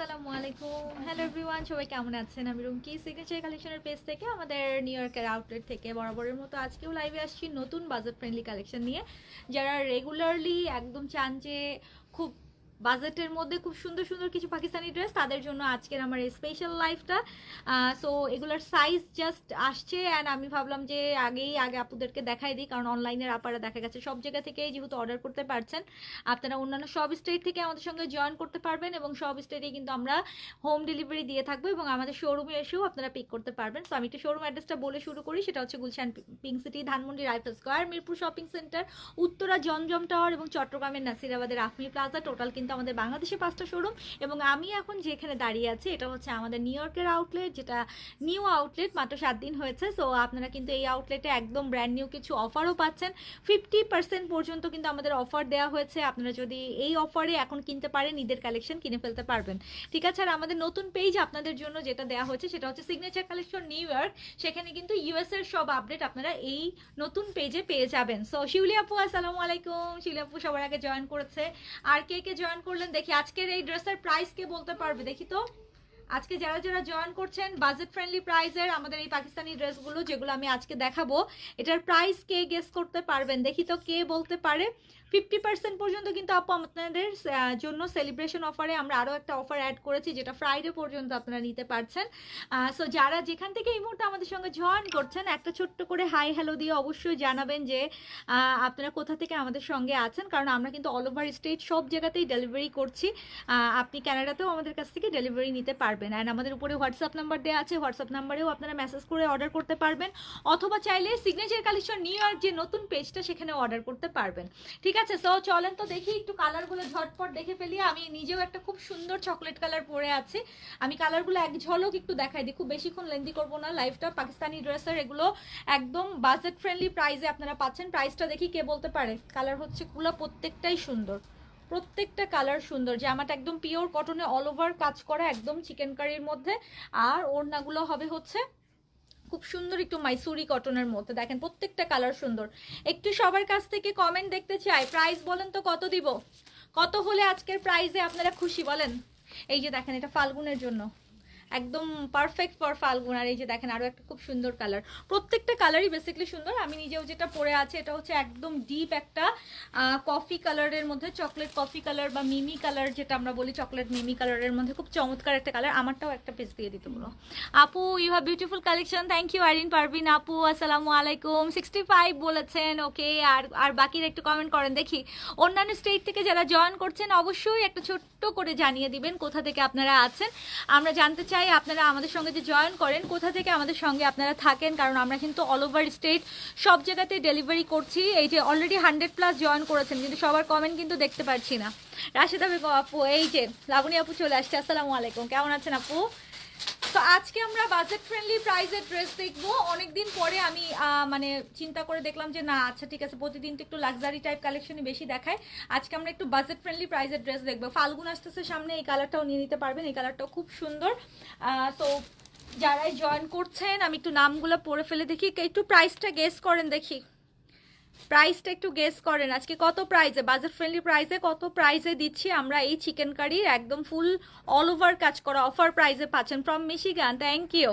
আসসালামু আলাইকুম। Hello everyone সবাই কেমন আছেন? আমি রুমকি সিগনেচার কালেকশনের পেজ থেকে আমাদের নিউ ইয়র্কের আউটলেট থেকে বরাবরের মতো আজকেও লাইভে আসছি নতুন বাজেট ফ্রেন্ডলি কালেকশন নিয়ে। যারা রেগুলারলি একদম চান যে বাজেটের মধ্যে খুব সুন্দর সুন্দর কিছু পাকিস্তানি ড্রেস, তাদের জন্য আজকের আমার স্পেশাল লাইফটা সো এগুলোর সাইজ জাস্ট আসছে অ্যান্ড আমি ভাবলাম যে আগেই আগে আপুদেরকে দেখাই দিই, কারণ অনলাইনের আপারা দেখা গেছে সব জায়গা থেকে যেহেতু অর্ডার করতে পারছেন, আপনারা অন্যান্য সব স্টেট থেকে আমাদের সঙ্গে জয়েন করতে পারবেন এবং সব স্টেটে কিন্তু আমরা হোম ডেলিভারি দিয়ে থাকব এবং আমাদের শোরুমে এসেও আপনারা পিক করতে পারবেন। সো আমি একটু শোরুম অ্যাড্রেসটা বলে শুরু করি, সেটা হচ্ছে Gulshan pink city Dhanmondi rifle square Mirpur shopping centre Uttara Zamzam tower এবং চট্টগ্রামের নাসিরাবাদের আফমি প্লাজা টোটাল কিন্তু আমাদের বাংলাদেশে পাঁচটা শোরুম এবং আমি এখন যেখানে দাঁড়িয়ে আছি, এটা হচ্ছে আমাদের নিউ ইয়র্কের আউটলেট যেটা নিউ আউটলেট মাত্র সাত দিন হয়েছে। সো আপনারা কিন্তু এই আউটলেটে একদম ব্র্যান্ড নিউ কিছু অফারও পাচ্ছেন। ফিফটি পার্সেন্ট পর্যন্ত কিন্তু আমাদের অফার দেওয়া হয়েছে। আপনারা যদি এই অফারে এখন কিনতে পারেন, ঈদের কালেকশন কিনে ফেলতে পারবেন। ঠিক আছে, আর আমাদের নতুন পেজ আপনাদের জন্য যেটা দেওয়া হয়েছে, সেটা হচ্ছে সিগনেচার কালেকশন নিউ ইয়র্ক সেখানে কিন্তু ইউএস এর সব আপডেট আপনারা এই নতুন পেজে পেয়ে যাবেন। সো শিউলি আপু, আসসালামু আলাইকুম। শিউলি আপু সবার আগে জয়েন করেছে। আর কে কে জয়েন করলেন দেখি আজকের এই ড্রেসের প্রাইস কে বলতে পারবে দেখি তো। আজকে যারা যারা জয়েন করছেন বাজেট ফ্রেন্ডলি প্রাইসের আমাদের এই পাকিস্তানি ড্রেসগুলো যেগুলো আমি আজকে দেখাবো, এটার প্রাইস কে গেস করতে পারবেন? দেখি তো কে বলতে পারে। ফিফটি পার্সেন্ট পর্যন্ত কিন্তু আপু আপনাদের জন্য সেলিব্রেশন অফারে আমরা আরও একটা অফার অ্যাড করেছি, যেটা ফ্রাইডে পর্যন্ত আপনারা নিতে পারছেন। সো যারা যেখান থেকে এই মুহূর্তে আমাদের সঙ্গে জয়েন করছেন, একটা ছোট্ট করে হাই হ্যালো দিয়ে অবশ্যই জানাবেন যে আপনারা কোথা থেকে আমাদের সঙ্গে আছেন, কারণ আমরা কিন্তু অল ওভার স্টেট সব জায়গাতেই ডেলিভারি করছি। আপনি ক্যানাডাতেও আমাদের কাছ থেকে ডেলিভারি নিতে পারবেন। অ্যান্ড আমাদের উপরে হোয়াটসঅ্যাপ নাম্বার দেওয়া আছে। হোয়াটসঅ্যাপ নাম্বারেও আপনারা মেসেজ করে অর্ডার করতে পারবেন। অথবা চাইলে সিগনেচার কালেকশন নিউ ইয়র্ক যে নতুন পেজটা সেখানে অর্ডার করতে পারবেন। ঠিক আছে? সো চলেন তো দেখি, একটু কালারগুলো ঝটপট দেখে ফেলি। আমি নিজেও একটা খুব সুন্দর চকলেট কালার পরে আছি। আমি কালারগুলো এক ঝলক একটু দেখাই দিই। খুব বেশিক্ষণ লেন্দি করব না। লাইফটা পাকিস্তানি ড্রেসের এগুলো একদম বাজেট ফ্রেন্ডলি প্রাইসে আপনারা পাচ্ছেন। প্রাইসটা দেখি কে বলতে পারে? কালার হচ্ছে গুলো প্রত্যেকটাই সুন্দর। প্রত্যেকটা কালার সুন্দর। জামাটা একদম পিওর কটনে অল ওভার কাজ করা একদম চিকেন কারির মধ্যে। আর ওড়নাগুলো হবে হচ্ছে খুব সুন্দর একটু মাইসুরি কটনের মধ্যে। দেখেন প্রত্যেকটা কালার সুন্দর। একটু সবার কাছ থেকে কমেন্ট দেখতে চাই। প্রাইস বলেন তো কত দিব? কত হলে আজকের প্রাইজে আপনারা খুশি বলেন? এই যে দেখেন, এটা ফাল্গুনের জন্য। একদম পারফেক্ট ফর ফাল্গুন। আর এই যে দেখেন আরও একটা খুব সুন্দর কালার প্রত্যেকটা কালারই বেসিক্যালি সুন্দর। আমি নিজেও যেটা পরে আছে, এটা হচ্ছে একদম ডিপ একটা কফি কালারের মধ্যে চকলেট কফি কালার বা মিমি কালার যেটা আমরা বলি চকলেট মিমি কালারের মধ্যে খুব চমৎকার একটা কালার আমারটাও একটা পেজ দিয়ে দিতে বলো। আপু you have beautiful collection thank you Arin Parvin আপু, আসসালামু আলাইকুম। সিক্সটি ফাইভ বলেছেন ওকে আর আর বাকির একটু কমেন্ট করেন, দেখি। অন্যান্য স্টেট থেকে যারা জয়েন করছেন, অবশ্যই একটা ছোট্ট করে জানিয়ে দিবেন, কোথা থেকে আপনারা আছেন। আমরা জানতে চাই আপনারা আমাদের সঙ্গে যে জয়েন করেন, কোথা থেকে আমাদের সঙ্গে আপনারা থাকেন? কারণ আমরা কিন্তু অল ওভার স্টেট সব জায়গাতে ডেলিভারি করছি। এই যে অলরেডি হান্ড্রেড প্লাস জয়েন করেছেন, কিন্তু সবার কমেন্ট কিন্তু দেখতে পাচ্ছি না। রাশেদা বেগম আপু, এই যে, লাবণী আপু চলে আসছে। আসসালামু আলাইকুম। কেমন আছেন আপু? তো আজকে আমরা বাজেট ফ্রেন্ডলি প্রাইসের ড্রেস দেখব। অনেকদিন পরে আমি মানে চিন্তা করে দেখলাম যে, না আচ্ছা ঠিক আছে, প্রতিদিন তো একটু লাক্সারি টাইপ কালেকশনই বেশি দেখায়। আজকে আমরা একটু বাজেট ফ্রেন্ডলি প্রাইসের ড্রেস দেখব। ফাল্গুন আসতেছে সামনে, এই কালারটাও নিয়ে নিতে পারবেন। এই কালারটাও খুব সুন্দর। তো যারাই জয়েন করছেন, আমি একটু নামগুলো পড়ে ফেলে দেখি। একটু প্রাইসটা গেস করেন দেখি। প্রাইসটা একটু গেস করেন। আজকে কত প্রাইজে বাজেট ফ্রেন্ডলি প্রাইসে কত প্রাইজে দিচ্ছি আমরা এই চিকেন কারির একদম ফুল অল ওভার কাজ করা অফার প্রাইজে পাচ্ছেন ফ্রম মিশিগান থ্যাংক ইউ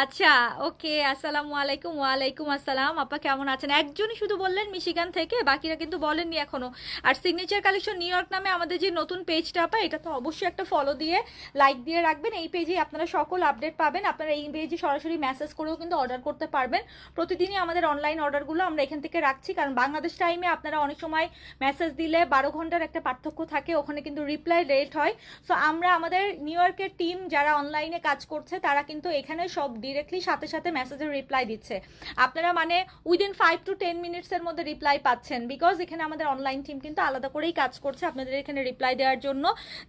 আচ্ছা ওকে, আসসালামু আলাইকুম, ওয়ালাইকুম আসসালাম। আপা কেমন আছেন? একজনই শুধু বললেন মিশিগান থেকে, বাকিরা কিন্তু বলেননি এখনও। আর সিগনেচার কালেকশন নিউ ইয়র্ক নামে আমাদের যে নতুন পেজটা আপা, এটা তো অবশ্যই একটা ফলো দিয়ে লাইক দিয়ে রাখবেন। এই পেজে আপনারা সকল আপডেট পাবেন। আপনারা এই পেজে সরাসরি মেসেজ করেও কিন্তু অর্ডার করতে পারবেন। প্রতিদিনই আমাদের অনলাইন অর্ডারগুলো আমরা এখান থেকে রাখছি, কারণ বাংলাদেশ টাইমে আপনারা অনেক সময় মেসেজ দিলে বারো ঘণ্টার একটা পার্থক্য থাকে, ওখানে কিন্তু রিপ্লাই লেট হয়। সো আমরা আমাদের নিউ ইয়র্কের টিম যারা অনলাইনে কাজ করছে, তারা কিন্তু এখানে সব ডিরেক্টলি সাথে সাথে মেসেজের রিপ্লাই দিচ্ছে। আপনারা মানে উইদিন ফাইভ টু টেন মিনিটসের মধ্যে রিপ্লাই পাচ্ছেন বিকজ এখানে আমাদের অনলাইন টিম কিন্তু আলাদা করেই কাজ করছে আপনাদের এখানে রিপ্লাই দেওয়ার জন্য।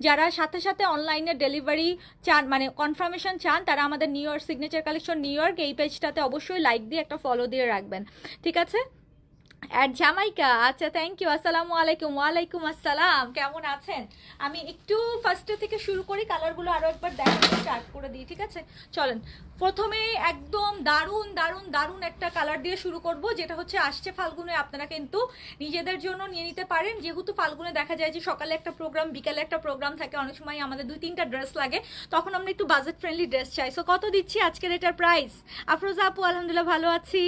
যারা সাথে সাথে অনলাইনে ডেলিভারি চান মানে কনফার্মেশন চান, তারা আমাদের New York signature collection New York এই পেজটাতে অবশ্যই লাইক দিয়ে একটা ফলো দিয়ে রাখবেন। ঠিক আছে? অ্যাট জামাইকা আচ্ছা থ্যাংক ইউ আসসালামু আলাইকুম। ওয়ালাইকুম আসসালাম, কেমন আছেন? আমি একটু ফার্স্টে থেকে শুরু করি কালারগুলো আরও একবার চাই স্টার্ট করে দিই, ঠিক আছে? চলেন, প্রথমে একদম দারুণ দারুণ দারুণ একটা কালার দিয়ে শুরু করব, যেটা হচ্ছে আসছে ফাল্গুনে। আপনারা কিন্তু নিজেদের জন্য নিয়ে নিতে পারেন। যেহেতু ফাল্গুনে দেখা যায় যে সকালে একটা প্রোগ্রাম বিকালে একটা প্রোগ্রাম থাকে, অনেক সময় আমাদের দুই তিনটা ড্রেস লাগে, তখন আমরা একটু বাজেট ফ্রেন্ডলি ড্রেস চাই। সো কত দিচ্ছি আজকের এটার প্রাইস আফরোজা আপু, আলহামদুলিল্লাহ ভালো আছি।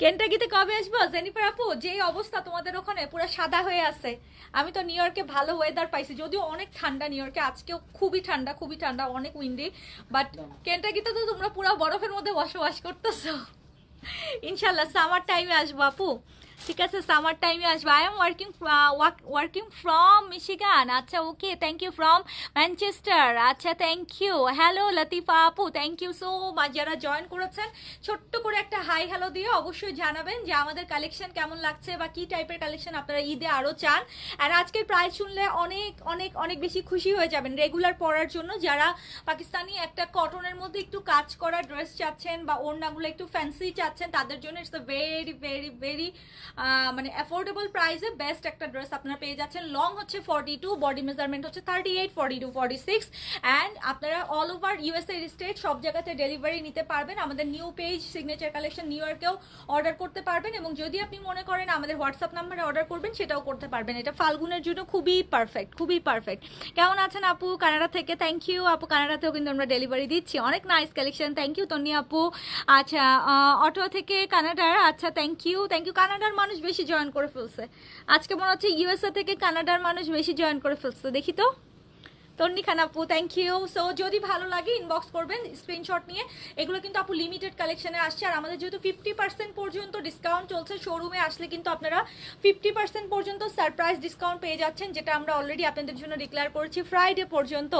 কেনটাকিতে কবে আসব? জেনিফার আপু যে অবস্থা তোমাদের ওখানে পুরো সাদা হয়ে আছে। আমি তো নিউ ইয়র্কে ভালো ওয়েদার পাইছি যদিও অনেক ঠান্ডা নিউ ইয়র্কে আজকেও খুবই ঠান্ডা খুবই ঠান্ডা অনেক উইন্ডি বাট কেনটাকিতে তো তোমরা পুরো বরফের মধ্যে বসবাস করতেছো। ইনশাল্লাহ সামার টাইমে আসব আপু। ঠিক আছে সামার টাইমে আসব। I am working working from Michigan আচ্ছা okay thank you from Manchester আচ্ছা থ্যাংক ইউ হ্যালো লতিফা আপু থ্যাংক ইউ সো মাচ যারা জয়েন করেছেন, ছোট্ট করে একটা হাই হ্যালো দিয়ে অবশ্যই জানাবেন যে আমাদের কালেকশন কেমন লাগছে বা কি টাইপের কালেকশন আপনারা ঈদে আরও চান। আর আজকের প্রাইস শুনলে অনেক অনেক অনেক বেশি খুশি হয়ে যাবেন রেগুলার পরার জন্য। যারা পাকিস্তানি একটা কটনের মধ্যে একটু কাজ করা ড্রেস চাচ্ছেন বা ওড়নাগুলো একটু ফ্যান্সি চাচ্ছেন, তাদের জন্য it's a very very very মানে অ্যাফোর্ডেবল প্রাইসে বেস্ট একটা ড্রেস আপনারা পেয়ে যাচ্ছেন। লং হচ্ছে ফর্টি টু বডি মেজারমেন্ট হচ্ছে thirty eight forty two forty six and আপনারা অল ওভার ইউএসএ স্টেট সব জায়গাতে ডেলিভারি নিতে পারবেন। আমাদের new page signature collection New ইয়র্কেও order করতে পারবেন এবং যদি আপনি মনে করেন আমাদের হোয়াটসঅ্যাপ নাম্বারে অর্ডার করবেন, সেটাও করতে পারবেন। এটা ফাল্গুনের জন্য খুবই পারফেক্ট খুবই পারফেক্ট কেমন আছেন আপু? কানাডা থেকে থ্যাংক ইউ আপু, কানাডাতেও কিন্তু আমরা ডেলিভারি দিচ্ছি। অনেক nice collection thank you Tonni আপু। আচ্ছা অটো থেকে কানাডার। আচ্ছা থ্যাংক ইউ থ্যাংক ইউ কানাডার মানুষ বেশি জয়েন করে ফেলছে। আজকে মনে হচ্ছে ইউএসএ থেকে কানাডার মানুষ বেশি জয়েন করে ফেলছে, দেখি তো? তন্নি খান আপু থ্যাংক ইউ সো যদি ভালো লাগে ইনবক্স করবেন স্ক্রিনশট নিয়ে। এগুলো কিন্তু আপু লিমিটেড কালেকশনে আসছে। আর আমাদের যেহেতু ফিফটি পার্সেন্ট পর্যন্ত ডিসকাউন্ট চলছে শোরুমে আসলে কিন্তু আপনারা ফিফটি পার্সেন্ট পর্যন্ত সারপ্রাইজ ডিসকাউন্ট পেয়ে যাচ্ছেন, যেটা আমরা অলরেডি আপনাদের জন্য ডিক্লেয়ার করেছি ফ্রাইডে পর্যন্ত।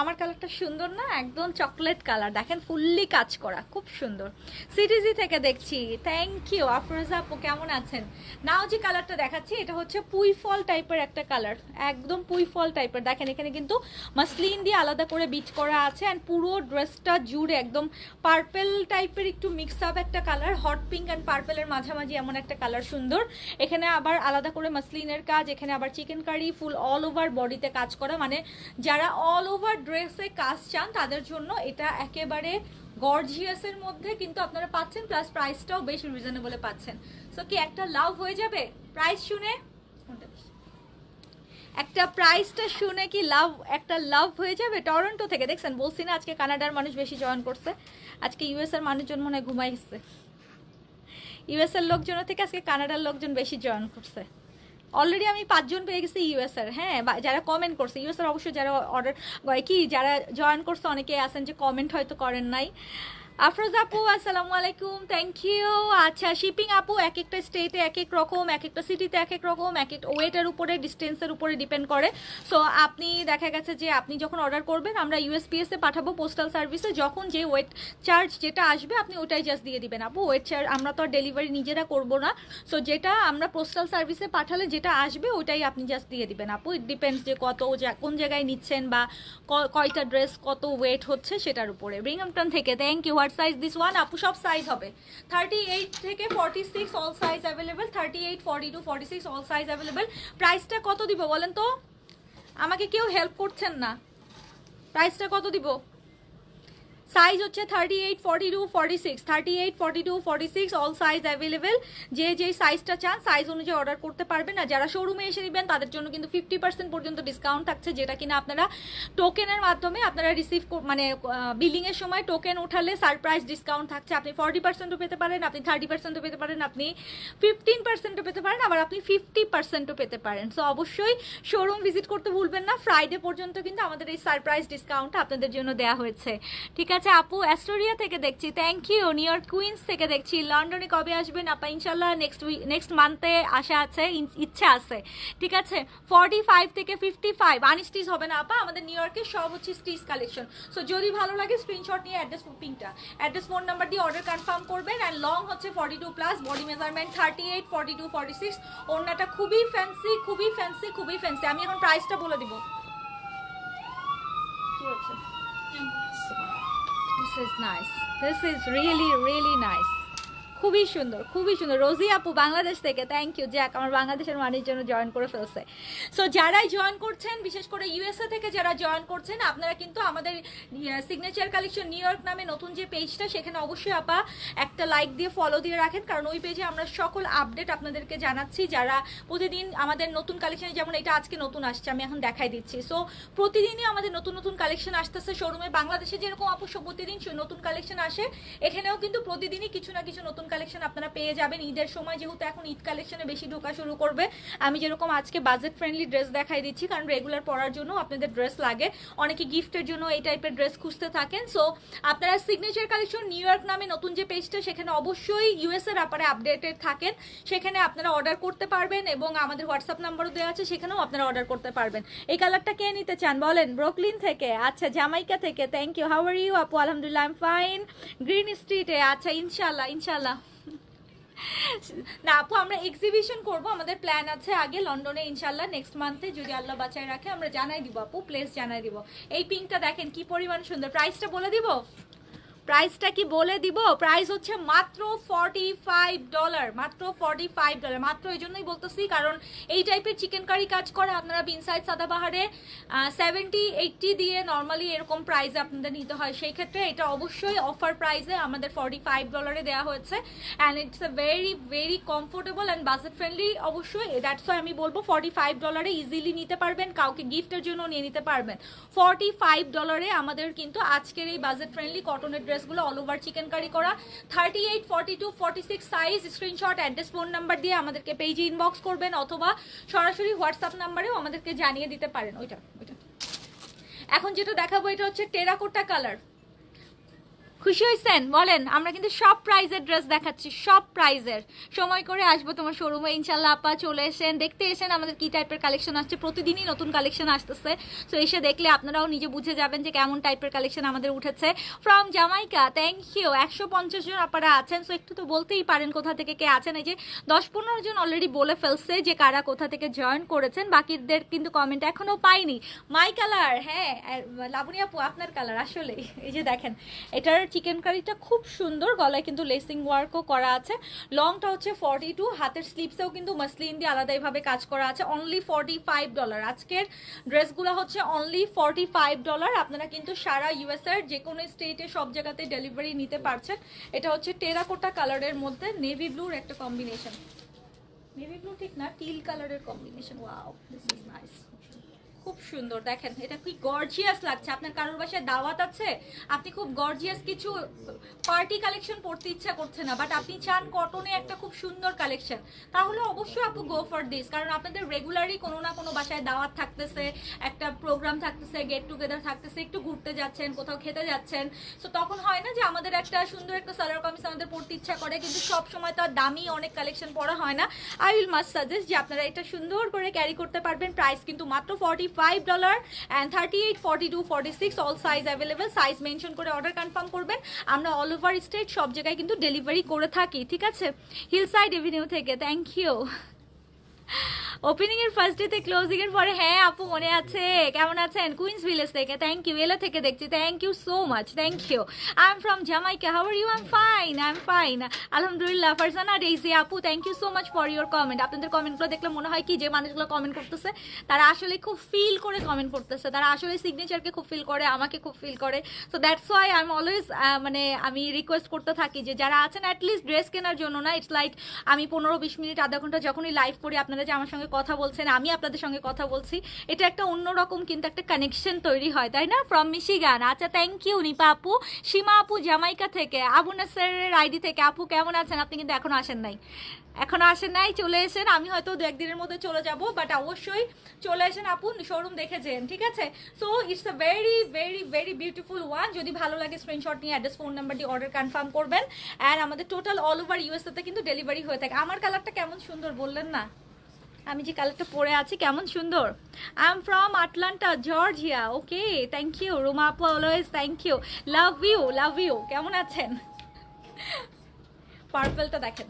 আমার কালারটা সুন্দর না? একদম চকলেট কালার দেখেন ফুললি কাজ করা। খুব সুন্দর। সিটিজি থেকে দেখছি। থ্যাংক ইউ আফরোজা আপু, কেমন আছেন? নাও যে কালারটা দেখাচ্ছি, এটা হচ্ছে পুই ফল টাইপের একটা কালার একদম পুই ফল টাইপের দেখেন, এখানে কিন্তু মাসলিন দিয়ে আলাদা করে বিট করা আছে অ্যান্ড পুরো ড্রেসটা জুড়ে একদম পার্পেল টাইপের একটু মিক্স আপ একটা কালার হট পিঙ্ক অ্যান্ড পার্পেলের মাঝামাঝি এমন একটা কালার সুন্দর। এখানে আবার আলাদা করে মাসলিনের কাজ, এখানে আবার chicken curry full all over বডিতে কাজ করা। মানে যারা অল ওভার ড্রেসে কাজ চান, তাদের জন্য এটা একেবারে গর্জিয়াসের মধ্যে কিন্তু আপনারা পাচ্ছেন প্লাস প্রাইসটাও বেশ রিজনেবলে পাচ্ছেন। সো কি একটা লাভ হয়ে যাবে? প্রাইস শুনে? একটা প্রাইসটা শুনে কি লাভ একটা লাভ হয়ে যাবে? টরন্টো থেকে। দেখছেন, বলছি না, আজকে কানাডার মানুষ বেশি জয়েন করছে। আজকে ইউএসএর মানুষজন মনে হয় ঘুমাইছে ইউএস এর লোকজন থেকে আজকে কানাডার লোকজন বেশি জয়েন করছে। অলরেডি আমি পাঁচজন পেয়ে গেছি ইউএস এর। হ্যাঁ যারা কমেন্ট করছে ইউএস এর অবশ্যই যারা অর্ডার কি, যারা জয়েন করছে, অনেকে আছেন যে কমেন্ট হয়তো করেন নাই। আফরোজ আপু, আসসালামু আলাইকুম থ্যাংক ইউ আচ্ছা শিপিং আপু এক একটা স্টেটে এক এক রকম এক একটা সিটিতে এক এক রকম এক এক ওয়েটের উপরে ডিস্টেন্সের উপরে ডিপেন্ড করে। সো আপনি, দেখা গেছে যে আপনি যখন অর্ডার করবেন, আমরা ইউএসপিএস পাঠাবো পোস্টাল সার্ভিসে যখন যে ওয়েট চার্জ যেটা আসবে, আপনি ওটাই জাস্ট দিয়ে দিবেন। আপু ওয়েট চার্জ আমরা তো আর ডেলিভারি নিজেরা করব না। সো যেটা আমরা পোস্টাল সার্ভিসে পাঠালে যেটা আসবে ওটাই আপনি জাস্ট দিয়ে দিবেন। আপু ইট ডিপেন্ডস যে কত কোন জায়গায় নিচ্ছেন বা কয়টা ড্রেস কত ওয়েট হচ্ছে সেটার উপরে। ব্রিংহামটন থেকে thank you what size this one আপু সব সাইজ হবে। থার্টি এইট থেকে forty six all size available thirty eight forty two forty six all size available প্রাইসটা কত দিব বলেন তো? আমাকে কেউ হেল্প করছেন না। প্রাইসটা কত দিব? সাইজ হচ্ছে thirty eight forty two forty six thirty eight forty two forty six all size available যে যে সাইজটা চান সাইজ অনুযায়ী অর্ডার করতে পারবেন। আর যারা শোরুমে এসে নেবেন, তাদের জন্য কিন্তু ফিফটি পার্সেন্ট পর্যন্ত ডিসকাউন্ট থাকছে, যেটা কিনা আপনারা টোকেনের মাধ্যমে আপনারা রিসিভ মানে বিলিংয়ের সময় টোকেন উঠালে সারপ্রাইজ ডিসকাউন্ট থাকছে। আপনি ফর্টি পার্সেন্টও পেতে পারেন, আপনি থার্টি পার্সেন্টও পেতে পারেন, আপনি ফিফটিন পার্সেন্টও পেতে পারেন, আবার আপনি ফিফটি পার্সেন্টও পেতে পারেন। সো অবশ্যই শোরুম ভিজিট করতে ভুলবেন না। ফ্রাইডে পর্যন্ত কিন্তু আমাদের এই সারপ্রাইজ ডিসকাউন্টটা আপনাদের জন্য দেওয়া হয়েছে। ঠিক আছে? আপু, অ্যাস্টোরিয়া থেকে দেখছি। Thank you New York Queens থেকে দেখছি। লন্ডনে কবে আসবেন? আপা ইনশাল্লাহ নেক্সট উইক নেক্সট মান্থে আশা আছে ইচ্ছা আছে। ঠিক আছে? ফর্টি ফাইভ থেকে ফিফটি ফাইভ আনস্টিচ হবে না, আপা? আমাদের নিউ ইয়র্কের সব হচ্ছে স্টিচ কালেকশন সো যদি ভালো লাগে স্ক্রিনশট নিয়ে অ্যাড্রেস পিংটা অ্যাড্রেস ফোন নাম্বার দিয়ে অর্ডার কনফার্ম করবেন অ্যান্ড লং হচ্ছে forty two plus body measurement thirty eight forty two forty six ওড়নাটা খুবই ফ্যান্সি খুবই ফ্যান্সি খুবই ফ্যান্সি আমি এখন প্রাইসটা বলে দিব। কি হচ্ছে? Is nice. This is really, really nice. খুবই সুন্দর খুবই সুন্দর। রোজি আপু বাংলাদেশ থেকে থ্যাংক ইউ জ্যাক আমার বাংলাদেশের মানের জন্য জয়েন করে ফেলছে। সো যারাই জয়েন করছেন, বিশেষ করে ইউএসএ থেকে যারা জয়েন করছেন, আপনারা কিন্তু আমাদের সিগনেচার কালেকশন নিউ ইয়র্ক নামে নতুন যে পেজটা সেখানে অবশ্যই আপা একটা লাইক দিয়ে ফলো দিয়ে রাখেন। কারণ ওই পেজে আমরা সকল আপডেট আপনাদেরকে জানাচ্ছি, যারা প্রতিদিন আমাদের নতুন কালেকশনে যেমন এটা আজকে নতুন আসছে, আমি এখন দেখাই দিচ্ছি। সো প্রতিদিনই আমাদের নতুন নতুন কালেকশন আসতেছে শোরুমে বাংলাদেশে যেরকম আপু প্রতিদিন নতুন কালেকশন আসে, এখানেও কিন্তু প্রতিদিনই কিছু না কিছু নতুন কালেকশন আপনারা পেয়ে যাবেন। ঈদের সময় যেহেতু এখন ঈদ কালেকশনে বেশি ঢোকা শুরু করবে, আমি যেরকম আজকে বাজেট ফ্রেন্ডলি ড্রেস দেখাই দিচ্ছি, কারণ রেগুলার পরার জন্য আপনাদের ড্রেস লাগে। অনেকে গিফটের জন্য এই টাইপের ড্রেস খুঁজতে থাকেন। সো আপনারা সিগনেচার কালেকশন নিউ ইয়র্ক নামে নতুন যে পেজটা সেখানে অবশ্যই ইউএস এর ব্যাপারে আপডেটেড থাকেন। সেখানে আপনারা অর্ডার করতে পারবেন এবং আমাদের হোয়াটসঅ্যাপ নাম্বারও দেওয়া আছে, সেখানেও আপনারা অর্ডার করতে পারবেন। এই কালারটা কে নিতে চান বলেন? ব্রোকলিন থেকে। আচ্ছা জামাইকা থেকে। Thank you how are you আপু, আলহামদুলিল্লাহ আই এম ফাইন গ্রিন স্ট্রিটে আচ্ছা ইনশাল্লাহ ইনশাল্লাহ না, আপু, আমরা এক্সিবিশন করব। আমাদের প্ল্যান আছে আগে লন্ডনে ইনশাল্লাহ নেক্সট মান্থে যদি আল্লাহ বাঁচায় রাখে, আমরা জানাই দিব আপু প্লেস জানাই দিব। এই পিঙ্কটা দেখেন কি পরিমাণ সুন্দর। প্রাইসটা বলে দিব? প্রাইসটা কি বলে দিব? প্রাইস হচ্ছে মাত্র ফর্টি ফাইভ ডলার মাত্র ফর্টি ফাইভ ডলার মাত্র এই জন্যই বলতেছি, কারণ এই টাইপের চিকেন কারি কাজ করে আপনারা বিনসাইড সাদাবাহারে সেভেন্টি এইটটি দিয়ে নর্মালি এরকম প্রাইসে আপনাদের নিতে হয়। সেই ক্ষেত্রে এটা অবশ্যই অফার প্রাইসে আমাদের ফর্টি ফাইভ ডলারে দেওয়া হয়েছে। And it's a very very comfortable and budget friendly অবশ্যই দ্যাটস ওয়াই আমি বলব ফর্টি ফাইভ ডলারে ইজিলি নিতে পারবেন, কাউকে গিফটের জন্য নিয়ে নিতে পারবেন। ফর্টি ফাইভ ডলারে আমাদের কিন্তু আজকের এই বাজেট ফ্রেন্ডলি কটনের ড্রেসগুলো অল ওভার চিকেন কারি করা। Thirty eight forty two forty six size screenshot address phone number দিয়ে আমাদেরকে পেজে ইনবক্স করবেন অথবা সরাসরি হোয়াটসঅ্যাপ নাম্বারেও আমাদেরকে জানিয়ে দিতে পারেন। ওইটা ওইটা। এখন যেটা দেখাবো এটা হচ্ছে টেরাকোটা কালার খুশি হয়েছেন বলেন, আমরা কিন্তু সব প্রাইজের ড্রেস দেখাচ্ছি, সব প্রাইজের সময় করে আসব তোমার শোরুমে ইনশাল্লাহ আপা চলে এসেন। দেখতে এসেন আমাদের কি টাইপের কালেকশন আসছে। প্রতিদিনই নতুন কালেকশন আসতেছে। সো এসে দেখলে আপনারাও নিজে বুঝে যাবেন যে কেমন টাইপের কালেকশন আমাদের উঠেছে। ফ্রম জামাইকা থ্যাংক ইউ একশো পঞ্চাশ জন আপনারা আছেন। সো একটু তো বলতেই পারেন কোথা থেকে কে আছেন। এই যে দশ পনেরো জন অলরেডি বলে ফেলছে যে কারা কোথা থেকে জয়েন করেছেন। বাকিদের কিন্তু কমেন্ট এখনও পাইনি। মাই কালার হ্যাঁ লাবণী আপু, আপনার কালার আসলে এই যে দেখেন, এটার চিকেন কারিটা খুব সুন্দর, গলায় কিন্তু লেসিং ওয়ার্কও করা আছে। লংটা হচ্ছে ফর্টি টু হাতের স্লিপসেও কিন্তু মাসলিন দিয়ে আলাদাইভাবে কাজ করা আছে। অনলি ফর্টি ফাইভ ডলার আজকের ড্রেসগুলো হচ্ছে অনলি ফর্টি ফাইভ ডলার আপনারা কিন্তু সারা ইউএস এর যে কোনো স্টেটে সব জায়গাতে ডেলিভারি নিতে পারছেন। এটা হচ্ছে টেরাকোটা কালারের মধ্যে নেভি ব্লুর একটা কম্বিনেশন নেভি ব্লু ঠিক না টিল কালারের combination wow this is nice খুব সুন্দর। দেখেন, এটা কি গর্জিয়াস লাগছে। আপনার কারোর বাসায় দাওয়াত আছে? আপনি খুব গর্জিয়াস কিছু পার্টি কালেকশন পড়তে ইচ্ছা করছে না বাট আপনি চান কটনে একটা খুব সুন্দর কালেকশন তাহলে অবশ্যই আপু গো ফর দিস কারণ আপনাদের রেগুলারই কোনো না কোনো বাসায় দাওয়াত থাকতেছে, একটা প্রোগ্রাম থাকতেছে গেট টুগেদার থাকতেছে, একটু ঘুরতে যাচ্ছেন, কোথাও খেতে যাচ্ছেন। সো তখন হয় না যে আমাদের একটা সুন্দর একটা সালোয়ার কামিজ আমাদের পড়তে ইচ্ছা করে, কিন্তু সব সময় তো আর দামি অনেক কালেকশন পড়া হয় না। আই উইল মাস্ট সাজেস্ট যে আপনারা এটা সুন্দর করে ক্যারি করতে পারবেন। প্রাইস কিন্তু মাত্র forty dollar and thirty eight forty two forty six all size available size mention করে অর্ডার কনফার্ম করবেন। আমরা অল ওভার স্টেট সব জায়গায় কিন্তু ডেলিভারি করে থাকি, ঠিক আছে? হিল সাইড এভিনিউ থেকে থ্যাংক ইউ ওপেনিং এর ফার্স্ট ডেতে ক্লোজিং এর পরে হ্যাঁ আপু, মনে আছে? কেমন আছেন? কুইন্স ভিলেজ থেকে। থ্যাংক ইউ এলা থেকে দেখছি। Thank you so much thank you I am from Jamaica how are you I am fine I am fine আলহামদুলিল্লাহ ফারজানা ডেইসি আপু thank you so much for your comment আপনাদের কমেন্টগুলো দেখলে মনে হয় কি যে মানুষগুলো কমেন্ট করতেছে? তারা আসলে খুব ফিল করে কমেন্ট করতেছে। তারা আসলে সিগনেচারকে খুব ফিল করে, আমাকে খুব ফিল করে। So that's why I am always মানে আমি রিকোয়েস্ট করতে থাকি যে যারা আছেন অ্যাটলিস্ট ড্রেস কেনার জন্য না ইটস লাইক আমি পনেরো বিশ মিনিট, আধা ঘণ্টা যখনই লাইভ করি, আপনারা যে আমার সঙ্গে কথা বলছেন, আমি আপনাদের সঙ্গে কথা বলছি। এটা একটা অন্যরকম কিন্তু একটা কানেকশন তৈরি হয়, তাই না? ফ্রম মিশিগান আচ্ছা থ্যাংক ইউ নিপা আপু। সীমা আপু জামাইকা থেকে। আবু নাসেরের আইডি থেকে। আপু, কেমন আছেন? আপনি কিন্তু এখনও আসেন নাই। এখনও আসেন নাই, চলে এসেন। আমি হয়তো দু একদিনের মধ্যে চলে যাব বাট অবশ্যই চলে এসেন আপু শোরুম দেখে যেন, ঠিক আছে? So it's a very very very beautiful one যদি ভালো লাগে স্ক্রিনশট নিয়ে অ্যাড্রেস ফোন নাম্বার দিয়ে অর্ডার কনফার্ম করবেন। অ্যান্ড আমাদের টোটাল অল ওভার ইউএসএতে কিন্তু ডেলিভারি হয়ে থাকে। আমার কালারটা কেমন সুন্দর, বললেন না? আমি যে কালারটা পরে আছি, কেমন সুন্দর। I am from Atlanta Georgia okay thank you Ruma আপু always thank you love you love you কেমন আছেন? পার্পলটা দেখেন।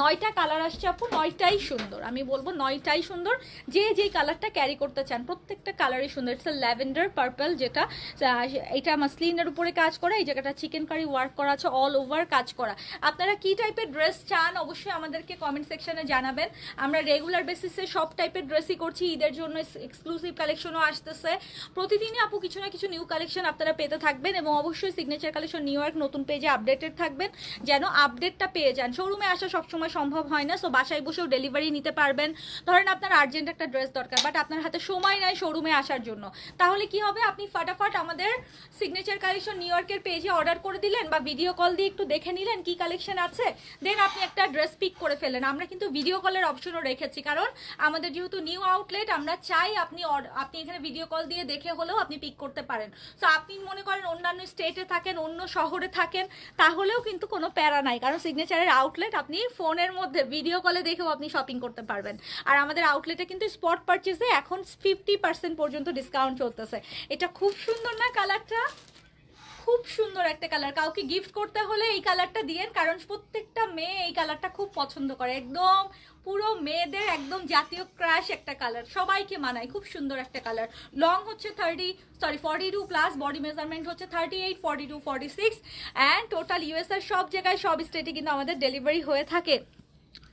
নয়টা কালার আসছে আপু, নয়টাই সুন্দর। আমি বলব নয়টাই সুন্দর। যে যেই কালারটা ক্যারি করতে চান, প্রত্যেকটা কালারই সুন্দর। ইটস ল্যাভেন্ডার পার্পল যেটা এটা মাসলিনের উপরে কাজ করা, এই জায়গাটা চিকেন কারি ওয়ার্ক করা আছে অল ওভার কাজ করা। আপনারা কি টাইপের ড্রেস চান, অবশ্যই আমাদেরকে কমেন্ট সেকশনে জানাবেন। আমরা রেগুলার বেসিসে সব টাইপের ড্রেসই করছি, ঈদের জন্য এক্সক্লুসিভ কালেকশনও আসতেছে। প্রতিদিনই আপু কিছু না কিছু নিউ কালেকশন আপনারা পেতে থাকবেন এবং অবশ্যই সিগনেচার কালেকশন নিউ ইয়র্ক নতুন পেজে আপডেটেড থাকবেন, যেন আপডেটটা পেয়ে যান। শোরুমে আসা সবসময় সম্ভব হয় না সো বাসায় বসেও ডেলিভারি নিতে পারবেন। ধরেন আপনার আর্জেন্ট একটা ড্রেস দরকার বাট আপনার হাতে সময় নাই শোরুমে আসার জন্য। তাহলে কি হবে? আপনি ফাটাফাট আমাদের সিগনেচার কালেকশন নিউ ইয়র্কের পেজে অর্ডার করে দিলেন বা ভিডিও কল দিয়ে একটু দেখে নিলেন কি কালেকশন আছে দেন আপনি একটা ড্রেস পিক করে ফেলেন আমরা কিন্তু ভিডিও কলের অপশনও রেখেছি, কারণ আমাদের যেহেতু নিউ আউটলেট আমরা চাই আপনি আপনি এখানে ভিডিও কল দিয়ে দেখে হলেও আপনি পিক করতে পারেন। সো আপনি মনে করেন অন্যান্য স্টেটে থাকেন, অন্য শহরে থাকেন, তাহলেও কিন্তু কোনো প্যারা নাই, কারণ সিগনেচারের আউটলেট আপনি ফোনের মধ্যে ভিডিও কলে দেখেও আপনি শপিং করতে পারবেন। আর আমাদের আউটলেটে কিন্তু স্পট পারচেসে এখন ফিফটি পার্সেন্ট পর্যন্ত ডিসকাউন্ট চলতেছে। এটা খুব সুন্দর না কালারটা সুন্দর একটা কালার কাউকে গিফট করতে হলে এই কালারটা দিয়েন, কারণ প্রত্যেকটা মেয়ে এই কালারটা খুব পছন্দ করে। একদম পুরো মেয়েদের একদম জাতীয় ক্রাশ একটা কালার সবাইকে মানায়, খুব সুন্দর একটা কালার লং হচ্ছে thirty sorry forty two plus body measurement হচ্ছে thirty eight forty two forty six and total ইউএসএর সব জায়গায় সব স্টেটে কিন্তু আমাদের ডেলিভারি হয়ে থাকে।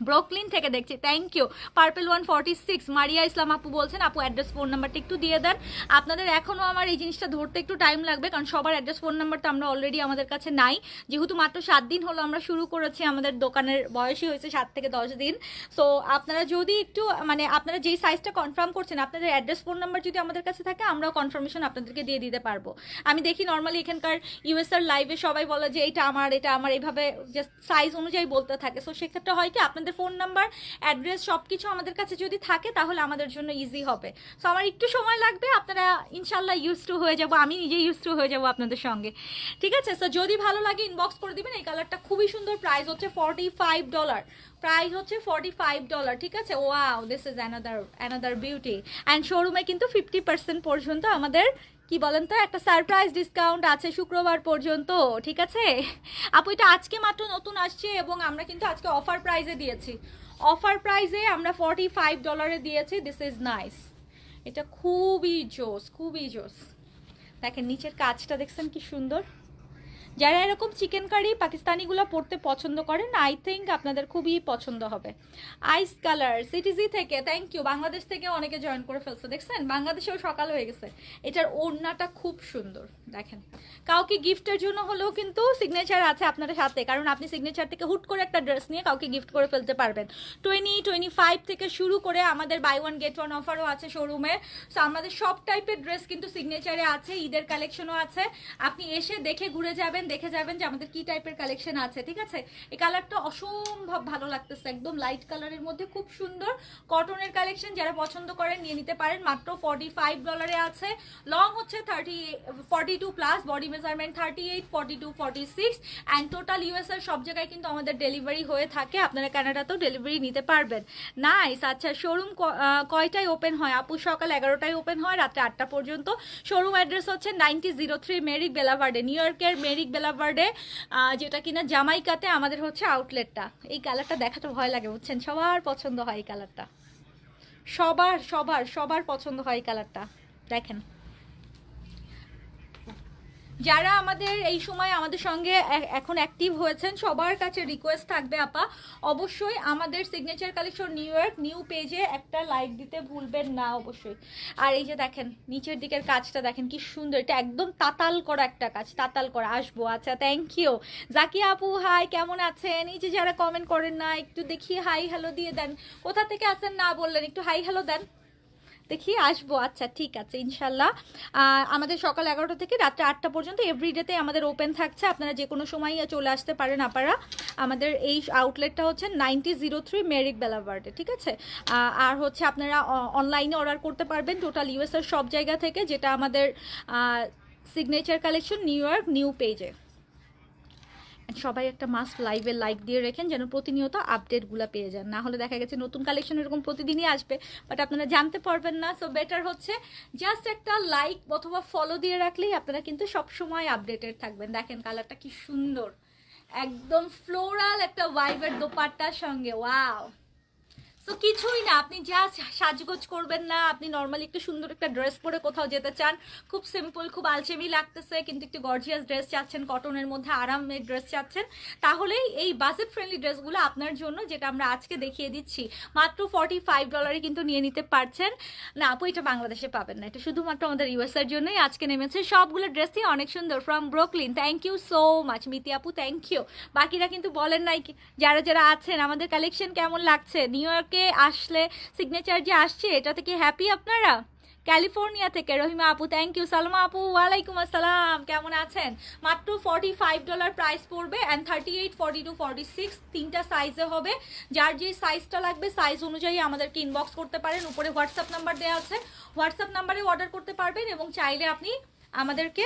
ব্রোকলিন থেকে দেখছি। Thank you purple one forty six Maria Islam আপু বলছেন, আপু অ্যাড্রেস ফোন নাম্বারটা একটু দিয়ে দেন। আপনাদের এখনও আমার এই জিনিসটা ধরতে একটু টাইম লাগবে, কারণ সবার অ্যাড্রেস ফোন নাম্বার তো আমরা অলরেডি আমাদের কাছে নাই। যেহেতু মাত্র সাত দিন হলো আমরা শুরু করেছি, আমাদের দোকানের বয়সই হয়েছে সাত থেকে দশ দিন। সো আপনারা যদি একটু মানে আপনারা যেই সাইজটা কনফার্ম করছেন, আপনাদের অ্যাড্রেস ফোন নাম্বার যদি আমাদের কাছে থাকে, আমরাও কনফার্মেশন আপনাদেরকে দিয়ে দিতে পারব। আমি দেখি নর্মালি এখানকার ইউএসআর লাইভে সবাই বলে যে এটা আমার এটা আমার। এইভাবে জাস্ট সাইজ অনুযায়ী বলতে থাকে। সো সেক্ষেত্রে হয় কি আপনাদের ফোন নাম্বার অ্যাড্রেস সব কিছু আমাদের কাছে যদি থাকে, তাহলে আমাদের জন্য ইজি হবে। সো আমার একটু সময় লাগবে, আপনারা ইনশাল্লাহ ইউজ টু হয়ে যাব, আমি নিজে ইউজ টু হয়ে যাব আপনাদের সঙ্গে। ঠিক আছে? সো যদি ভালো লাগে ইনবক্স করে দিবেন, এই কালারটা খুবই সুন্দর প্রাইস হচ্ছে ফর্টি ফাইভ ডলার প্রাইস হচ্ছে ফর্টি ফাইভ ডলার ঠিক আছে? Wow this is another another beauty and শোরুমে কিন্তু ফিফটি পার্সেন্ট পর্যন্ত আমাদের কি বলেন তো? একটা সারপ্রাইজ ডিসকাউন্ট আছে শুক্রবার পর্যন্ত, ঠিক আছে? আপু, এটা আজকে মাত্র নতুন আসছে এবং আমরা কিন্তু আজকে অফার প্রাইজে দিয়েছি। অফার প্রাইজে আমরা ফর্টি ফাইভ ডলারে দিয়েছি দিস ইজ নাইস এটা খুবই জোস খুবই জোস। দেখেন, নিচের কাজটা দেখছেন কি সুন্দর? যারা এরকম চিকেন কারি পাকিস্তানিগুলো পড়তে পছন্দ করেন আই থিঙ্ক আপনাদের খুবই পছন্দ হবে। আইস কালার সিটিজি থেকে থ্যাংক ইউ বাংলাদেশ থেকে অনেকে জয়েন করে ফেলছে। দেখছেন? বাংলাদেশেও সকাল হয়ে গেছে। এটার ওড়নাটা খুব সুন্দর, দেখেন। কাউকে গিফটের জন্য হলেও কিন্তু সিগনেচার আছে আপনার সাথে কারণ আপনি সিগনেচার থেকে হুট করে একটা ড্রেস নিয়ে কাউকে গিফট করে ফেলতে পারবেন। টোয়েন্টি টোয়েন্টি ফাইভ থেকে শুরু করে আমাদের বাই ওয়ান গেট ওয়ান অফারও আছে শোরুমে সো আমাদের সব টাইপের ড্রেস কিন্তু সিগনেচারে আছে, ঈদের কালেকশনও আছে। আপনি এসে দেখে ঘুরে যাবেন দেখে যাবেন যে আমাদের কি টাইপের কালেকশন আছে, ঠিক আছে? এই কালারটা অসম্ভব ভালো লাগতেছে, একদম লাইট কালারের মধ্যে, খুব সুন্দর কটনের কালেকশন যারা পছন্দ করেন নিয়ে নিতে পারেন, মাত্র ফর্টি ফাইভ ডলারে আছে। লং হচ্ছে thirty forty two plus body measurement thirty eight forty two forty six and total US এর সব জায়গায় কিন্তু আমাদের ডেলিভারি হয়ে থাকে, আপনারা কানাডাতেও ডেলিভারি নিতে পারবেন। নাইস আচ্ছা শোরুম কয়টায় ওপেন হয়? আপু, সকাল এগারোটায় ওপেন হয়, রাত্রে আটটা পর্যন্ত। শোরুম অ্যাড্রেস হচ্ছে নাইনটি জিরো থ্রি মেরিক বেলাভার্ডে নিউ ইয়র্কের মেরিক বেলাভার্ডে যেটা কিনা জামাইকাতে আমাদের হচ্ছে আউটলেটটা এই কালারটা দেখাতে ভয় লাগে, বুঝছেন? সবার পছন্দ হয় এই কালারটা সবার সবার সবার পছন্দ হয় এই কালারটা দেখেন। যারা আমাদের এই সময় আমাদের সঙ্গে এখন অ্যাক্টিভ হয়েছেন, সবার কাছে রিকোয়েস্ট থাকবে আপা। অবশ্যই আমাদের signature collection New York New পেজে একটা লাইক দিতে ভুলবেন না অবশ্যই। আর এই যে দেখেন, নিচের দিকের কাজটা দেখেন, কি সুন্দর। এটা একদম তাতাল করা একটা কাজ, তাতাল করা। আসব আচ্ছা থ্যাংক ইউ জাকিয়া আপু হাই কেমন আছেন? এই যে যারা কমেন্ট করেন না, একটু দেখি হাই হ্যালো দিয়ে দেন। কোথা থেকে আসেন না বললেন? একটু হাই হ্যালো দেন। দেখি আসব। আচ্ছা ঠিক আছে, ইনশাল্লাহ। আমাদের সকাল এগারোটা থেকে রাত্রে আটটা পর্যন্ত এভরিডেতে আমাদের ওপেন থাকছে। আপনারা যে কোনো সময় চলে আসতে পারেন আপনারা আমাদের এই আউটলেটটা হচ্ছে নাইনটি জিরো থ্রি মেরিক বেলাভার্ডে ঠিক আছে? আর হচ্ছে আপনারা অনলাইনে অর্ডার করতে পারবেন টোটাল ইউএসএর সব জায়গা থেকে, যেটা আমাদের signature collection New York New পেজে সবাই একটা মাস্ট লাইভে লাইক দিয়ে রেখেন যেন প্রতিনিয়ত আপডেটগুলো পেয়ে যান। না হলে দেখা গেছে নতুন কালেকশন এরকম প্রতিদিনই আসবে বাট আপনারা জানতে পারবেন না। সো বেটার হচ্ছে জাস্ট একটা লাইক অথবা ফলো দিয়ে রাখলেই আপনারা কিন্তু সবসময় আপডেটেড থাকবেন। দেখেন কালারটা কি সুন্দর। একদম ফ্লোরাল একটা ভাইবের দোপাট্টার সঙ্গে। ওয়াও তো কিছুই না। আপনি যা সাজগোজ করবেন না, আপনি নর্মালি একটু সুন্দর একটা ড্রেস পরে কোথাও যেতে চান। খুব সিম্পল খুব আলচেমি লাগতেছে, কিন্তু একটু গর্জিয়াস ড্রেস চাচ্ছেন কটনের মধ্যে আরামের ড্রেস চাচ্ছেন, তাহলেই এই বাজেট ফ্রেন্ডলি ড্রেসগুলো আপনার জন্য, যেটা আমরা আজকে দেখিয়ে দিচ্ছি, মাত্র ফর্টি ফাইভ ডলারে কিন্তু নিয়ে নিতে পারছেন। না, আপু, এটা বাংলাদেশে পাবেন না, এটা শুধুমাত্র আমাদের ইউএস এর জন্যই আজকে নেমেছে। সবগুলো ড্রেসই অনেক সুন্দর from Brooklyn thank you so much Miti আপু থ্যাংক ইউ বাকিরা কিন্তু বলেন নাই যারা যারা আছেন, আমাদের কালেকশন কেমন লাগছে? নিউ ইয়র্কে আসলে সিগনেচার যে আসছে এটা থেকে হ্যাপি আপনারা? ক্যালিফোর্নিয়া থেকে। রহিমা আপু থ্যাংক ইউ সালমা আপু, ওয়ালাইকুম আসসালাম। কেমন আছেন? মাত্র ফর্টি ফাইভ ডলার প্রাইস পড়বে and thirty eight forty two forty six তিনটা সাইজে হবে। যার যে সাইজটা লাগবে সাইজ অনুযায়ী আমাদেরকে ইনবক্স করতে পারেন। উপরে হোয়াটসঅ্যাপ নাম্বার দেওয়া আছে। হোয়াটসঅ্যাপ নাম্বারে অর্ডার করতে পারবেন এবং চাইলে আপনি আমাদেরকে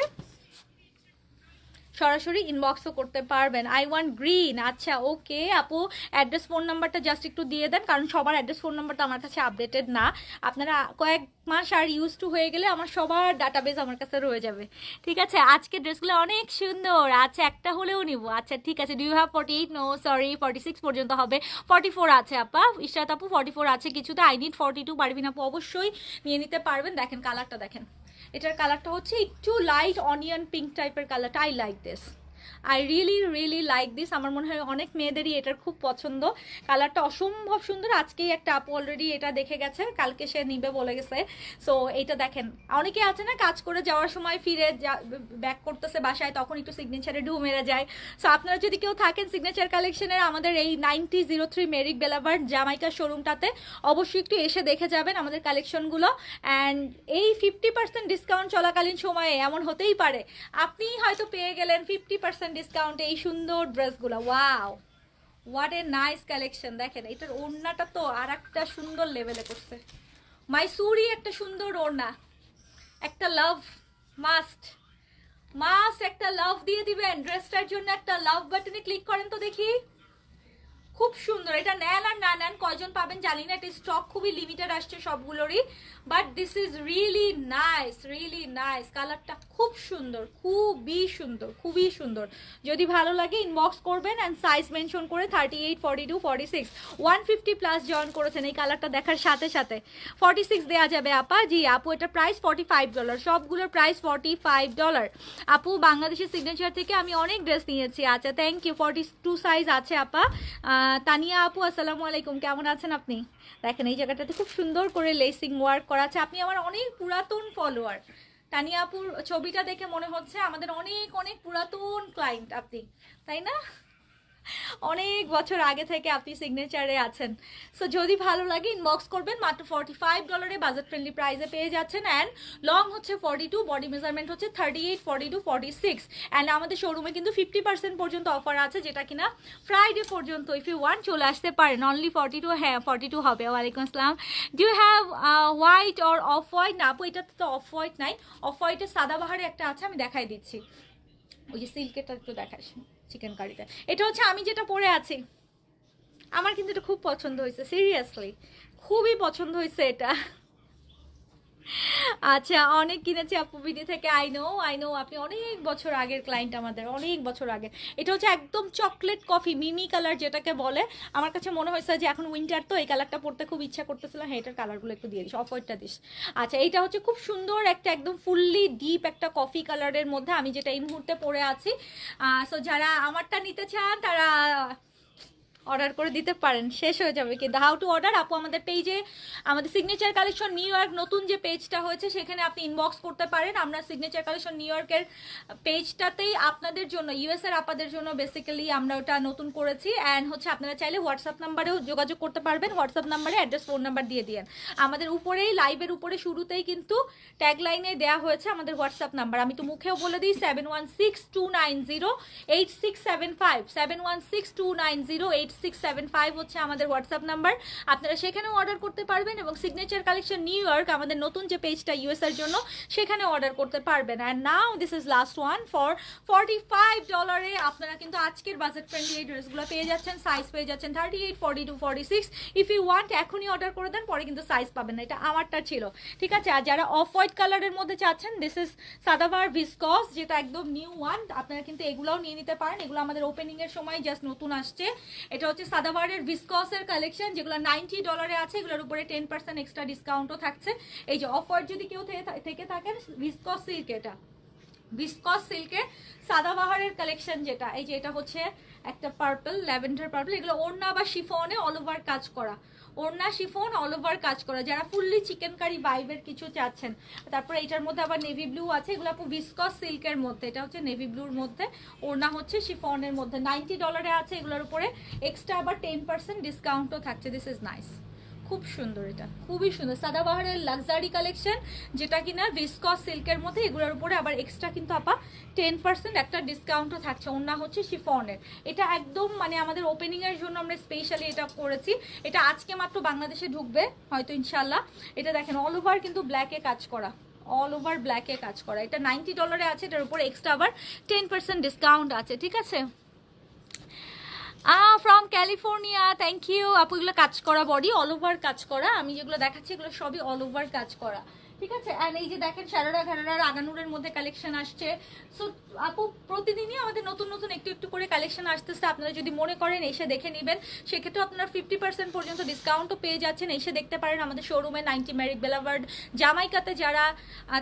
সরাসরি ইনবক্সও করতে পারবেন। আই ওয়ান্ট গ্রিন আচ্ছা ওকে আপু অ্যাড্রেস ফোন নাম্বারটা জাস্ট একটু দিয়ে দেন, কারণ সবার অ্যাড্রেস ফোন নাম্বারটা আমার কাছে আপডেটেড না। আপনারা কয়েক মাস আর ইউজ টু হয়ে গেলে আমার সবার ডাটাবেস আমার কাছে রয়ে যাবে। ঠিক আছে, আজকে ড্রেসগুলো অনেক সুন্দর। আচ্ছা একটা হলেও নিব। আচ্ছা ঠিক আছে do you have forty eight no sorry forty six পর্যন্ত হবে। ফর্টি ফোর আছে, আপা। ইশরাত আপু ফর্টি ফোর আছে কিছুতে আই নিড ফর্টি টু পারবিন আপু, অবশ্যই নিয়ে নিতে পারবেন। দেখেন কালারটা দেখেন। এটার কালারটা হচ্ছে একটু লাইট অনিয়ন পিঙ্ক টাইপের কালারটা I like this I really really like this আমার মনে হয় অনেক মেয়েদেরই এটার খুব পছন্দ। কালারটা অসম্ভব সুন্দর। আজকেই একটা আপু অলরেডি এটা দেখে গেছে। কালকে সে নিবে বলে গেছে। সো এইটা দেখেন। অনেকে আছে না, কাজ করে যাওয়ার সময় ফিরে ব্যাক করতেছে বাসায়, তখন একটু সিগনেচারে ডু মেরে যায়। সো আপনারা যদি কেউ থাকেন সিগনেচার কালেকশনের আমাদের এই ninety zero three Merrick boulevard Jamaica শোরুমটাতে অবশ্যই একটু এসে দেখে যাবেন আমাদের কালেকশনগুলো অ্যান্ড এই ফিফটি পার্সেন্ট ডিসকাউন্ট চলাকালীন সময়ে এমন হতেই পারে। আপনি হয়তো পেয়ে গেলেন ফিফটি পার্সেন্ট ডিসকাউন্টে এই সুন্দর ড্রেসগুলো wow what a nice collection দেখেন, এটার ওড়নাটা তো আর একটা সুন্দর লেভেলে করছে। মাইসুরি একটা সুন্দর ওড়না। একটা লাভ মাস্ট মাস্ট একটা লাভ দিয়ে দিবেন। ড্রেসটার জন্য একটা লাভ বাটনে ক্লিক করেন তো দেখি। খুব সুন্দর। এটা নেন আর না নেন, কয়জন পাবেন জানি না। এটা স্টক খুবই লিমিটেড আসছে সবগুলোরই। But this is really nice really nice কালারটা খুব সুন্দর, খুবই সুন্দর খুবই সুন্দর। যদি ভালো লাগে ইনবক্স করবেন অ্যান্ড সাইজ মেনশন করে thirty eight forty two forty six one fifty plus join করেছেন এই কালারটা দেখার সাথে সাথে। ফর্টি সিক্স দেওয়া যাবে আপা। জি, আপু, এটা প্রাইস ফর্টি ফাইভ ডলার সবগুলোর প্রাইস ফর্টি ফাইভ ডলার আপু, বাংলাদেশের সিগনেচার থেকে আমি অনেক ড্রেস নিয়েছি। আচ্ছা thank you forty two size আছে আপা। তানিয়া আপু, আসসালামু আলাইকুম। কেমন আছেন আপনি? দেখেন, এই জায়গাটাতে খুব সুন্দর করে লেসিং ওয়ার্ক করা আছে। আপনি আমার অনেক পুরাতন ফলোয়ার তানিয়া আপুর ছবিটা দেখে মনে হচ্ছে আমাদের অনেক অনেক পুরাতন ক্লায়েন্ট আপনি। তাই না? অনেক বছর আগে থেকে আপনি সিগনেচারে আছেন। সো যদি ভালো লাগে ইনবক্স করবেন, মাত্র ফর্টি ফাইভ ডলারে বাজেট ফ্রেন্ডলি প্রাইসে পেয়ে যাচ্ছেন। অ্যান্ড লং হচ্ছে ফর্টি টু বডি মেজারমেন্ট হচ্ছে thirty eight forty two forty six and আমাদের শোরুমে কিন্তু ফিফটি পার্সেন্ট পর্যন্ত অফার আছে, যেটা কিনা ফ্রাইডে পর্যন্ত ইফ ইউ ওয়ান চলে আসতে পারেন। অনলি ফর্টি টু হ্যাঁ ফর্টি টু হবে। ওয়ালাইকুম আসসালাম। Do you have white or off white না, আপু, এটাতে তো অফ হোয়াইট নাই। অফ হোয়াইটের সাদাবাহারে একটা আছে, আমি দেখাই দিচ্ছি। ওই যে সিল্কেরটা একটু দেখাস চিকেন কারিটা এটা হচ্ছে আমি যেটা পরে আছি। আমার কিন্তু এটা খুব পছন্দ হয়েছে সিরিয়াসলি খুবই পছন্দ হয়েছে এটা। আচ্ছা অনেক কিনেছি আপু, বিডি থেকে আই নো আই নো আপনি অনেক বছর আগের ক্লায়েন্ট আমাদের, অনেক বছর আগে। এটা হচ্ছে একদম চকলেট কফি মিমি কালার যেটাকে বলে। আমার কাছে মনে হয়েছে যে এখন উইন্টার তো, এই কালারটা পড়তে খুব ইচ্ছা করতেছিল। হ্যাঁ এটার কালারগুলো একটু দিয়ে দিস অফ হোয়াইটটা দিস। আচ্ছা এইটা হচ্ছে খুব সুন্দর একটা, একদম ফুললি ডিপ একটা কফি কালারের মধ্যে। আমি যেটা এই মুহূর্তে পরে আছি। সো যারা আমারটা নিতে চান, তারা অর্ডার করে দিতে পারেন, শেষ হয়ে যাবে। কিন্তু হাউ টু অর্ডার আপু, আমাদের পেজে আমাদের সিগনেচার কালেকশন নিউ ইয়র্ক নতুন যে পেজটা হয়েছে, সেখানে আপনি ইনবক্স করতে পারেন। আমরা সিগনেচার কালেকশন নিউ ইয়র্কের পেজটাতেই আপনাদের জন্য ইউএস এর আপাদের জন্য বেসিক্যালি আমরা ওটা নতুন করেছি। অ্যান্ড হচ্ছে আপনারা চাইলে হোয়াটসঅ্যাপ নাম্বারেও যোগাযোগ করতে পারবেন। হোয়াটসঅ্যাপ নাম্বারে অ্যাড্রেস ফোন নাম্বার দিয়ে দিয়েন। আমাদের উপরেই লাইভের উপরে শুরুতেই কিন্তু ট্যাগ লাইনে দেওয়া হয়েছে আমাদের হোয়াটসঅ্যাপ নাম্বার আমি তো মুখেও বলে দিই seven one six two nine zero eight six seven five seven one six two nine zero eight six seven five হচ্ছে আমাদের হোয়াটসঅ্যাপ নাম্বার আপনারা সেখানেও অর্ডার করতে পারবেন এবং সিগনেচার কালেকশন নিউ ইয়র্ক আমাদের নতুন যে পেজটা ইউএস এর জন্য সেখানে অর্ডার করতে পারবেন। And now this is last one for forty five ডলারে আপনারা কিন্তু আজকের বাজেট ফ্রেন্ডলি এই ড্রেসগুলো পেয়ে যাচ্ছেন সাইজ পেয়ে যাচ্ছেন thirty eight forty two forty six if you want এখনই অর্ডার করে দেন, পরে কিন্তু সাইজ পাবেন না, এটা আমারটা ছিল। ঠিক আছে? আর যারা অফ হোয়াইট কালারের মধ্যে চাচ্ছেন দিস ইজ সাদাবার ভিসকস যেটা একদম নিউ ওয়ান আপনারা কিন্তু এগুলাও নিয়ে নিতে পারেন। এগুলো আমাদের ওপেনিংয়ের সময় জাস্ট নতুন আসছে। এটা হচ্ছে সাদাবারের ভিসকসের কালেকশন যেগুলো নাইনটি ডলারে আছে, এগুলোর উপরে টেন পার্সেন্ট এক্সট্রা ডিসকাউন্টও থাকছে। এই যে অফার যদি কেউ থেকে- থেকে থাকেন ভিসকস সিল্ক এটা। ভিসকস সিল্কের সাদাবাহারের কালেকশন যেটা, এই যে এটা হচ্ছে একটা পার্পল ল্যাভেন্ডার পার্পল এগুলো ওড়না বা শিফনে অল ওভার কাজ করা। ওড়না শিফন অল ওভার কাজ করা। যারা ফুললি চিকেন কারি বাইবের কিছু চাচ্ছেন। তারপরে এটার মধ্যে আবার নেভি ব্লু আছে। এগুলো আপু ভিসকস সিল্কের মধ্যে। এটা হচ্ছে নেভি ব্লুর মধ্যে। ওড়না হচ্ছে শিফনের মধ্যে। নাইনটি ডলারে আছে এগুলোর উপরে। এক্সট্রা আবার টেন পার্সেন্ট ডিসকাউন্টও থাকছে। দিস ইজ নাইস খুব সুন্দর এটা, খুবই সুন্দর। সাদাবাহারের লাক্সারি কালেকশন যেটা কিনা ভিসকস সিল্কের মধ্যে এগুলোর উপরে আবার এক্সট্রা কিন্তু আপা টেন পার্সেন্ট একটা ডিসকাউন্টও থাকছে। অন্য হচ্ছে শিফনের। এটা একদম মানে আমাদের ওপেনিংয়ের জন্য আমরা স্পেশালি এটা করেছি। এটা আজকে মাত্র বাংলাদেশে ঢুকবে, হয়তো ইনশাল্লাহ এটা দেখেন অল ওভার কিন্তু ব্ল্যাকে কাজ করা। অল ওভার ব্ল্যাকে কাজ করা। এটা নাইনটি ডলারে আছে, এটার উপরে এক্সট্রা আবার টেন পার্সেন্ট ডিসকাউন্ট আছে, ঠিক আছে? ফ্রম ক্যালিফোর্নিয়া থ্যাংক ইউ আপু, এগুলো কাজ করা বডি অল ওভার কাজ করা। আমি যেগুলো দেখাচ্ছি, এগুলো সবই অল ওভার কাজ করা। ঠিক আছে? অ্যান্ড এই যে দেখেন সারারা ঘারারার আগানুরের মধ্যে কালেকশন আসছে। সো আপু, প্রতিদিনই আমাদের নতুন নতুন একটু একটু করে কালেকশন আসতেছে। আপনারা যদি মনে করেন, এসে দেখে নেবেন। সেক্ষেত্রে আপনারা ফিফটি পার্সেন্ট পর্যন্ত ডিসকাউন্টও পেয়ে যাচ্ছেন। এসে দেখতে পারেন আমাদের শোরুমে নাইনটি ম্যারিক বেলাভার্ড জামাইকাতে যারা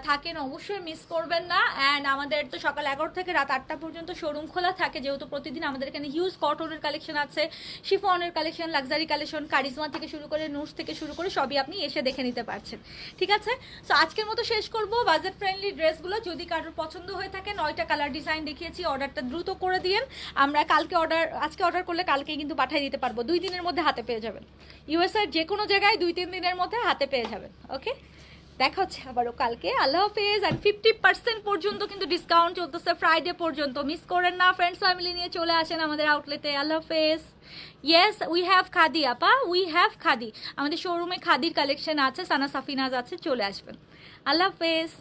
থাকেন, অবশ্যই মিস করবেন না। অ্যান্ড আমাদের তো সকাল এগারো থেকে রাত আটটা পর্যন্ত শোরুম খোলা থাকে। যেহেতু প্রতিদিন আমাদের এখানে হিউজ কটনের কালেকশন আছে শিফনের কালেকশন লাক্সারি কালেকশন কারিজমা থেকে শুরু করে নুস থেকে শুরু করে সবই আপনি এসে দেখে নিতে পারছেন। ঠিক আছে? সো আজকের মতো শেষ করব। বাজেট ফ্রেন্ডলি ড্রেসগুলো যদি কারোর পছন্দ হয়ে থাকে, নয়টা কালার ডিজাইন দেখিয়েছি অর্ডারটা দ্রুত করে দিন আমরা কালকে অর্ডার আজকে অর্ডার করলে কালকে কিন্তু পাঠিয়ে দিতে পারব। দুই দিনের মধ্যে হাতে পেয়ে যাবেন। ইউএসআর যে কোনো জায়গায় দুই, তিন দিনের মধ্যে হাতে পেয়ে যাবেন। ওকে দেখা হচ্ছে আবারও কালকে। আল্লাহ হাফেজ। অ্যান্ড ফিফটি পার্সেন্ট পর্যন্ত কিন্তু ডিসকাউন্ট চলতেছে ফ্রাইডে পর্যন্ত। মিস করেন না ফ্রেন্ডস ফ্যামিলি নিয়ে চলে আসেন আমাদের আউটলেটে আল্লাহ হাফেজ। ইয়েস উই হ্যাভ খাদি, আপা। We have khadi. আমাদের শোরুমে খাদির কালেকশন আছে, সানা সাফিনাজ আছে, চলে আসবেন। আল্লাহ হাফেজ।